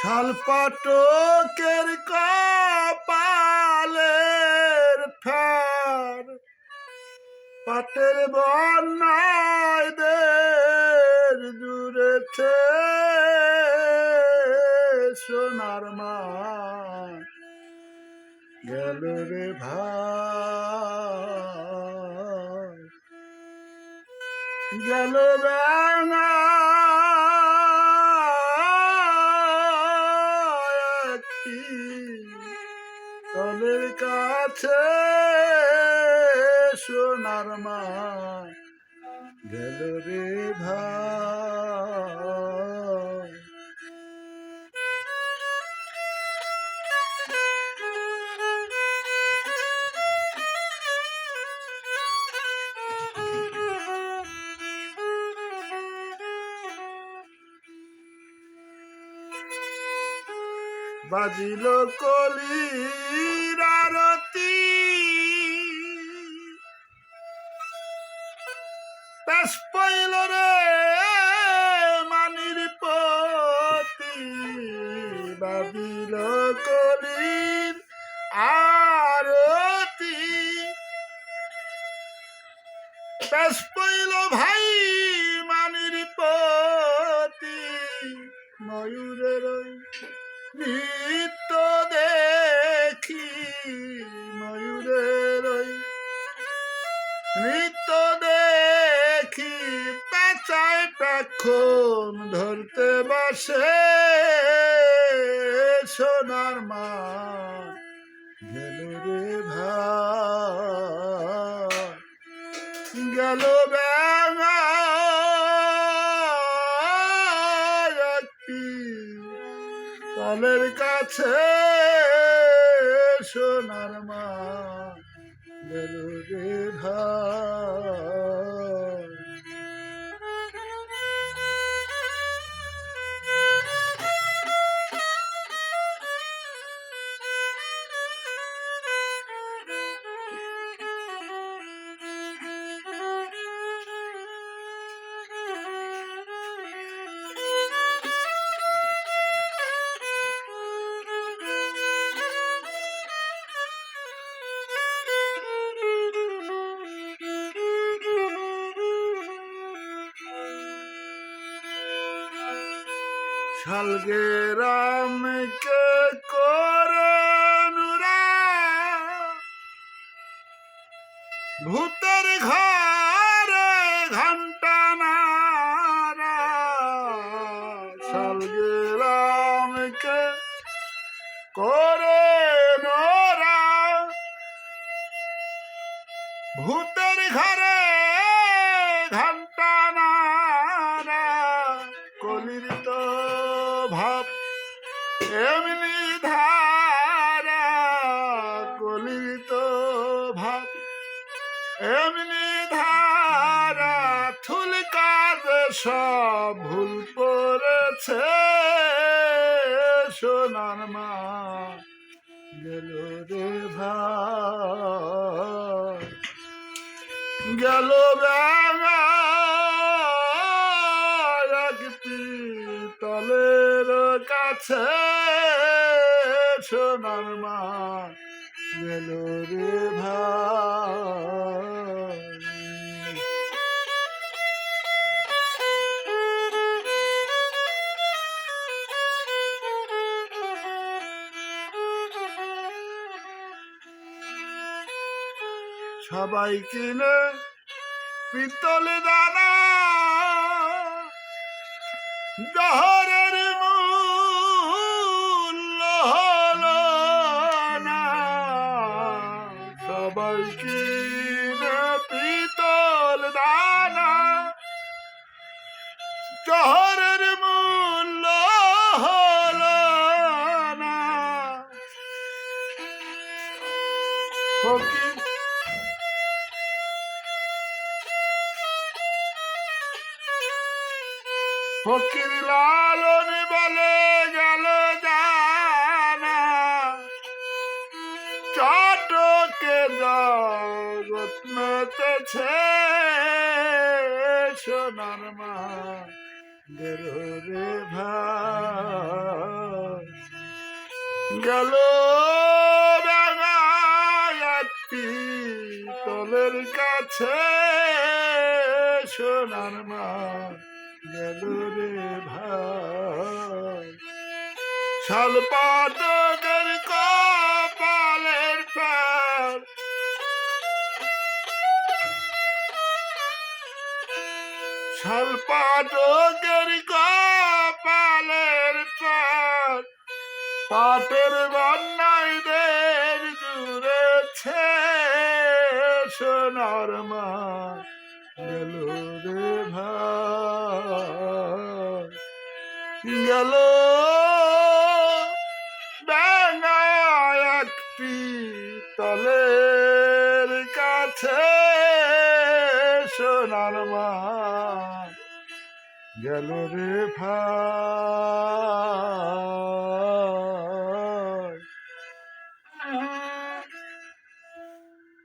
শালপাটকের কপালের ফের পাটের বন্যায় দের দূরেছে সোনার মা গেল রে ভাই গেল রাঙা কাছে সোনার মা গেল রে ভাই। বাজিল কলির আরতি। পেশ পইল রে মানির পতি। বাজিল কলির আরতি। পেশ পইল ভাই মানির পতি। ময়ূরের নৃত্য দেখি ময়ূরের নৃত্য দেখি পেঁচায় পেক্ষণ ধরতে বসে সোনার মা গেল রে ভাই। গেল তলের কাছে সোনার মা ভাই। শালগে রামকে করে ভূতের ঘরে ঘণ্টা নারা রামকে করে নোরা। ভূতের ঘরে এমনি ধারা কলির তো ভাব। এমনি ধারা থুল কাজ সব ভুল পড়েছে সোনার মা গেল রে ভাই। গেল রাঙা কাছে সোনার মা রে ভাই। সবাই কিনে পিতল দানা জহরের ফকির ফকির লালন বলে গেল জানা। চটকে মেতেছে সোনার মা রে ভাই। গেল একটি তলের কাছে সোনার মা গেল রে ভাই। শাল পাটকের কপালের শাল পাটকের কপালের প্যার পাটের বন্যায় দের জুড়েছে, সোনার মা গেল রে ভাই। গেল একটি তলের কাছে, সোনার মা গেল রে ভাই।